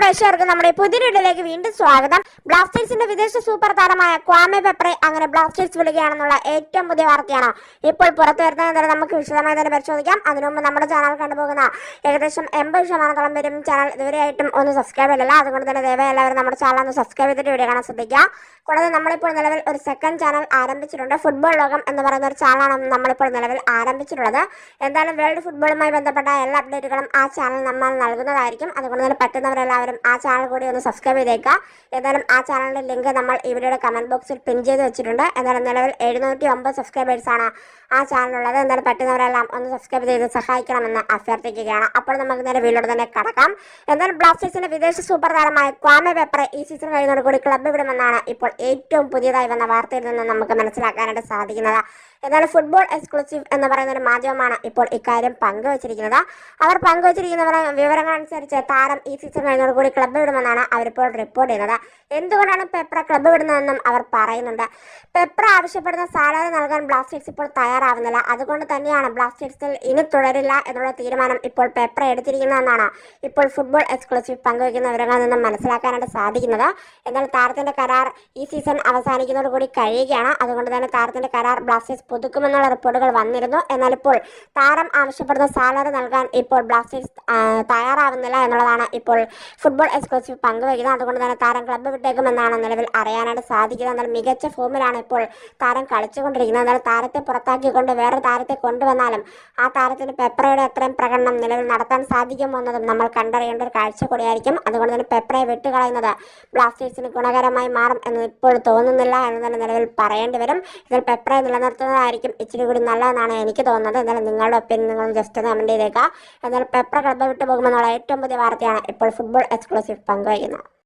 പ്രേക്ഷകർക്ക് നമ്മുടെ പുതിയ വീഡിയോയിലേക്ക് വീണ്ടും സ്വാഗതം. ബ്ലാസ്റ്റേഴ്സിന്റെ വിദേശ സൂപ്പർ താരമായ ക്വാമെ പെപ്രെ അങ്ങനെ ബ്ലാസ്റ്റേഴ്സ് വിളിക്കുകയാണെന്നുള്ള ഏറ്റവും പുതിയ വാർത്തയാണ് ഇപ്പോൾ പുറത്തു വരുന്നത് നമുക്ക് വിശദമായി തന്നെ പരിശോധിക്കാം. അതിനു മുമ്പ് നമ്മുടെ ചാനൽ കണ്ടുപോകുന്ന ഏകദേശം എൺപത് ശതമാനത്തോളം പേരും ചാനൽ ഇതുവരെയായിട്ടും ഒന്ന് സബ്സ്ക്രൈബ് ചെയ്യില്ല അതുകൊണ്ട് തന്നെ ദയവായി എല്ലാവരും നമ്മുടെ ചാനൽ ഒന്ന് സബ്സ്ക്രൈബ് ചെയ്തിട്ട് വീഡിയോ കാണാൻ ശ്രദ്ധിക്കുക. കൂടാതെ നമ്മളിപ്പോൾ നിലവിൽ ഒരു സെക്കൻഡ് ചാനൽ ആരംഭിച്ചിട്ടുണ്ട്. ഫുട്ബോൾ ലോകം എന്ന് പറയുന്ന ഒരു ചാനലാണ് നമ്മളിപ്പോൾ നിലവിൽ ആരംഭിച്ചിട്ടുള്ളത്. എന്തായാലും വേൾഡ് ഫുട്ബോളുമായി ബന്ധപ്പെട്ട എല്ലാ അപ്ഡേറ്റുകളും ആ ചാനൽ നമ്മൾ നൽകുന്നതായിരിക്കും. അതുകൊണ്ട് തന്നെ പറ്റുന്നവരെല്ലാവരും ആ ചാനൽ കൂടി ഒന്ന് സബ്സ്ക്രൈബ് ചെയ്തേക്കുക. എന്തായാലും ആ ചാനലിന്റെ ലിങ്ക് നമ്മൾ ഈ കമന്റ് ബോക്സിൽ പിൻ ചെയ്ത് വെച്ചിട്ടുണ്ട്. എന്തായാലും നിലവിൽ എഴുന്നൂറ്റി ഒമ്പത് സബ്സ്ക്രൈബേഴ്സാണ് ആ ചാനലുള്ളത് എന്തായാലും പറ്റുന്നവരെല്ലാം ഒന്ന് സബ്സ്ക്രൈബ് ചെയ്ത് സഹായിക്കണമെന്ന് അഭ്യർത്ഥിക്കുകയാണ്. അപ്പോൾ നമുക്ക് നേരെ വീഡിയോയുടെ തന്നെ കടക്കാം. എന്തായാലും ബ്ലാസ്റ്റേഴ്സിന്റെ വിദേശ സൂപ്പർ താരമായ ക്വാമെ പെപ്പറെ ഈ സീസൺ കഴിയുന്നതോടുകൂടി ക്ലബ്ബ് വിടുമെന്നാണ് ഇപ്പോൾ ഏറ്റവും പുതിയതായി വന്ന വാർത്തയിൽ നിന്ന് നമുക്ക് മനസ്സിലാക്കാനായിട്ട് സാധിക്കുന്നത്. എന്നാൽ ഫുട്ബോൾ എക്സ്ക്ലൂസീവ് എന്ന് പറയുന്ന ഒരു മാധ്യമമാണ് ഇപ്പോൾ ഇക്കാര്യം പങ്കുവച്ചിരിക്കുന്നത്. അവർ പങ്കുവച്ചിരിക്കുന്ന വിവരങ്ങൾ അനുസരിച്ച് താരം ഈ സീസൺ കഴിഞ്ഞതോടുകൂടി ക്ലബ്ബ് വിടുമെന്നാണ് അവരിപ്പോൾ റിപ്പോർട്ട് ചെയ്യുന്നത്. എന്തുകൊണ്ടാണ് പെപ്ര ക്ലബ്ബ് വിടുന്നതെന്നും അവർ പറയുന്നുണ്ട്. പെപ്ര ആവശ്യപ്പെടുന്ന സാലറി നൽകാൻ ബ്ലാസ്റ്റേഴ്സ് ഇപ്പോൾ തയ്യാറാവുന്നില്ല. അതുകൊണ്ട് തന്നെയാണ് ബ്ലാസ്റ്റേഴ്സിൽ ഇനി തുടരില്ല എന്നുള്ള തീരുമാനം ഇപ്പോൾ പെപ്ര എടുത്തിരിക്കുന്നതെന്നാണ് ഇപ്പോൾ ഫുട്ബോൾ എക്സ്ക്ലൂസീവ് പങ്കുവയ്ക്കുന്ന വിവരങ്ങളിൽ നിന്നും മനസ്സിലാക്കാനായിട്ട് സാധിക്കുന്നത്. എന്നാൽ താരത്തിന്റെ കരാർ ഈ സീസൺ അവസാനിക്കുന്നതോടുകൂടി കഴിയുകയാണ്. അതുകൊണ്ട് തന്നെ താരത്തിന്റെ കരാർ ബ്ലാസ്റ്റേഴ്സ് പുതുക്കുമെന്നുള്ള റിപ്പോർട്ടുകൾ വന്നിരുന്നു. എന്നാൽ ഇപ്പോൾ താരം ആവശ്യപ്പെടുന്ന സാലറി നൽകാൻ ഇപ്പോൾ ബ്ലാസ്റ്റേഴ്സ് തയ്യാറാവുന്നില്ല എന്നുള്ളതാണ് ഇപ്പോൾ ഫുട്ബോൾ എക്സ്ക്ലൂസീവ് പങ്കുവയ്ക്കുന്നത് അതുകൊണ്ട് തന്നെ താരം ക്ലബ്ബ് വിട്ടേക്കുമെന്നാണ് നിലവിൽ അറിയാനായിട്ട് സാധിക്കുന്നത്. എന്നാൽ മികച്ച ഫോമിലാണ് ഇപ്പോൾ താരം കളിച്ചുകൊണ്ടിരിക്കുന്നത്. എന്നാൽ താരത്തെ പുറത്താക്കിക്കൊണ്ട് വേറെ താരത്തെ കൊണ്ടുവന്നാലും ആ താരത്തിന് പെപ്രയുടെ എത്രയും പ്രകടനം നിലവിൽ നടത്താൻ സാധിക്കുമോ എന്നതും നമ്മൾ കണ്ടറിയേണ്ട ഒരു കാഴ്ച കൂടിയായിരിക്കും. അതുകൊണ്ട് തന്നെ പെപ്രയെ വിട്ടുകളയുന്നത് ബ്ലാസ്റ്റേഴ്സിന് ഗുണകരമായി മാറും എന്ന് ഇപ്പോൾ തോന്നുന്നില്ല എന്ന് തന്നെ നിലവിൽ പറയേണ്ടി വരും. ഇതിൽ പെപ്രയെ നിലനിർത്തുന്നതായിരിക്കും ഇച്ചിരി കൂടി നല്ലതെന്നാണ് എനിക്ക് തോന്നുന്നത്. എന്നാലും നിങ്ങളുടെ ഒപ്പീനിയൻ നിങ്ങൾ ജസ്റ്റ് കമന്റ് ചെയ്തേക്കുക. എന്നാൽ പെപ്പർ ക്ലബ്ബ് വിട്ടു പോകുമെന്നുള്ള ഏറ്റവും പുതിയ വാർത്തയാണ് ഇപ്പോൾ ഫുട്ബോൾ എക്സ്ക്ലൂസീവ് പങ്കുവയ്ക്കുന്നത്.